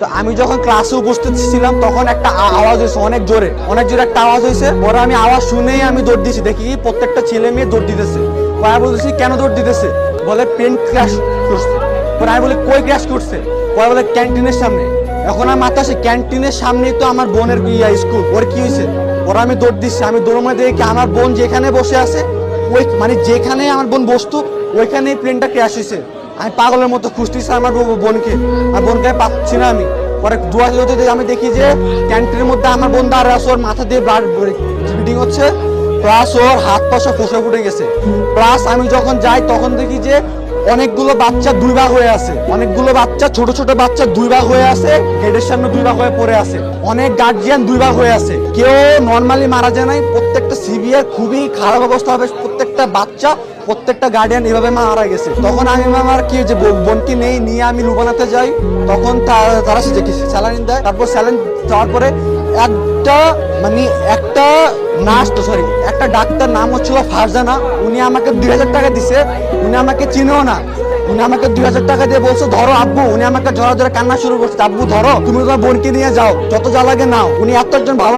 তো আমি যখন ক্লাসে উপস্থিত ছিলাম, তখন একটা আওয়াজ হয়েছে, অনেক জোরে। অনেক জোরে একটা আওয়াজ হয়েছে। পরে আমি আওয়াজ শুনেই আমি দৌড় দিয়েছি। দেখি প্রত্যেকটা ছেলে মেয়ে দৌড় দিতেছে। পরে বলতেছি, কেন দৌড় দিতেছে? বলে পেন ক্র্যাশ করছে। পরে আমি বলি, কই ক্র্যাশ করছে? পরে বলে ক্যান্টিনের সামনে। এখন আমার মাথা আসে ক্যান্টিনের সামনেই তো আমার বোনের ইয়া স্কুল ওর কি হয়েছে? ওরা আমি দৌড় দিচ্ছি। আমি দৌড় মধ্যে দেখি আমার বোন যেখানে বসে আছে, ওই মানে যেখানে আমার বোন বসতো, ওইখানেই প্লেনটা ক্র্যাশ হয়েছে। আমি পাগলের মতো খুঁজতেছি আমার বোনকে। আর বোনকে পাচ্ছি না আমি। পরে দুয়া হতে আমি দেখি যে ক্যান্টিনের মধ্যে আমার বোন আছে, ওর মাথা দিয়ে ব্লাড ব্লিডিং হচ্ছে। প্লাস ওর হাত পা সব ফসে ফুটে গেছে। প্লাস আমি যখন যাই, তখন দেখি যে অনেকগুলো বাচ্চা দুই ভাগ হয়ে আছে। অনেকগুলো বাচ্চা, ছোট ছোট বাচ্চা দুই ভাগ হয়ে আছে গেটের সামনে দুই ভাগ হয়ে পড়ে আছে। অনেক গার্জিয়ান দুই ভাগ হয়ে আছে। কেউ নর্মালি মারা যায় নাই। প্রত্যেকটা সিভিয়ার খুবই খারাপ অবস্থা হবে। প্রত্যেকটা বাচ্চা প্রত্যেকটা গার্ডিয়ান এভাবে মারা গেছে। তখন আমি আমার কি, যে বোন- বোনকে নেই, নিয়ে আমি লুবানাতে যাই। তখন তারা সে কি স্যালাইন দেয়। তারপর স্যালাইন দেওয়ার পরে একটা মানে একটা নার্স তো সরি একটা ডাক্তার নাম হচ্ছিল ফারজানা। উনি আমাকে দুই হাজার টাকা দিছে। উনি আমাকে চিনেও না। উনি আমাকে দুই হাজার টাকা দিয়ে বলছো, ধরো আব্বু। উনি আমাকে ধরা ধরে কান্না শুরু করছে, আব্বু, ধরো। তুমি তোমার বোনকে নিয়ে যাও। যত যা লাগে নাও। উনি এত একজন ভালো